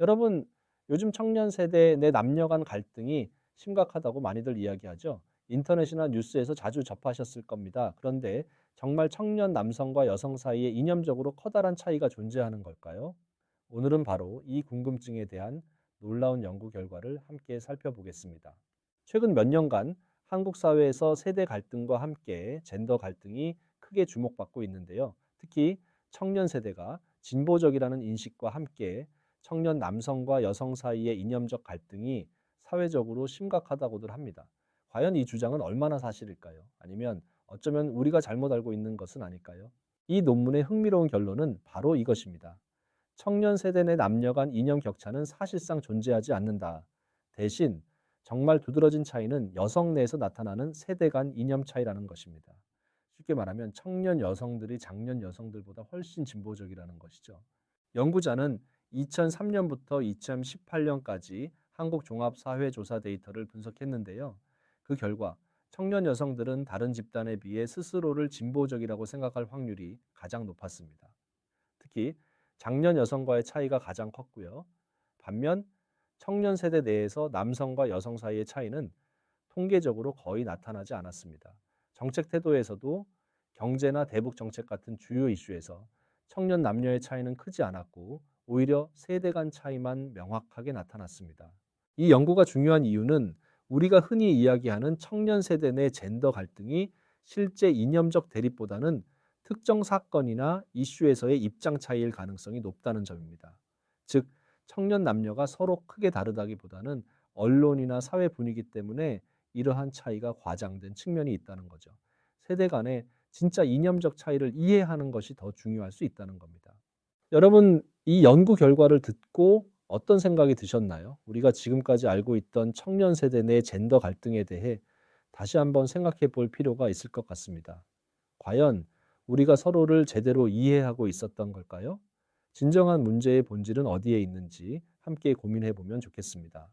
여러분, 요즘 청년 세대 내 남녀 간 갈등이 심각하다고 많이들 이야기하죠. 인터넷이나 뉴스에서 자주 접하셨을 겁니다. 그런데 정말 청년 남성과 여성 사이에 이념적으로 커다란 차이가 존재하는 걸까요? 오늘은 바로 이 궁금증에 대한 놀라운 연구 결과를 함께 살펴보겠습니다. 최근 몇 년간 한국 사회에서 세대 갈등과 함께 젠더 갈등이 크게 주목받고 있는데요. 특히 청년 세대가 진보적이라는 인식과 함께 청년 남성과 여성 사이의 이념적 갈등이 사회적으로 심각하다고들 합니다. 과연 이 주장은 얼마나 사실일까요? 아니면 어쩌면 우리가 잘못 알고 있는 것은 아닐까요? 이 논문의 흥미로운 결론은 바로 이것입니다. 청년 세대 내 남녀 간 이념 격차는 사실상 존재하지 않는다. 대신 정말 두드러진 차이는 여성 내에서 나타나는 세대 간 이념 차이라는 것입니다. 쉽게 말하면 청년 여성들이 장년 여성들보다 훨씬 진보적이라는 것이죠. 연구자는 2003년부터 2018년까지 한국 종합 사회 조사 데이터를 분석했는데요. 그 결과 청년 여성들은 다른 집단에 비해 스스로를 진보적이라고 생각할 확률이 가장 높았습니다. 특히 장년 여성과의 차이가 가장 컸고요. 반면 청년 세대 내에서 남성과 여성 사이의 차이는 통계적으로 거의 나타나지 않았습니다. 정책 태도에서도 경제나 대북 정책 같은 주요 이슈에서 청년 남녀의 차이는 크지 않았고 오히려 세대 간 차이만 명확하게 나타났습니다. 이 연구가 중요한 이유는 우리가 흔히 이야기하는 청년 세대 내 젠더 갈등이 실제 이념적 대립보다는 특정 사건이나 이슈에서의 입장 차이일 가능성이 높다는 점입니다. 즉, 청년 남녀가 서로 크게 다르다기보다는 언론이나 사회 분위기 때문에 이러한 차이가 과장된 측면이 있다는 거죠. 세대 간의 진짜 이념적 차이를 이해하는 것이 더 중요할 수 있다는 겁니다. 여러분, 이 연구 결과를 듣고 어떤 생각이 드셨나요? 우리가 지금까지 알고 있던 청년 세대 내 젠더 갈등에 대해 다시 한번 생각해 볼 필요가 있을 것 같습니다. 과연 우리가 서로를 제대로 이해하고 있었던 걸까요? 진정한 문제의 본질은 어디에 있는지 함께 고민해 보면 좋겠습니다.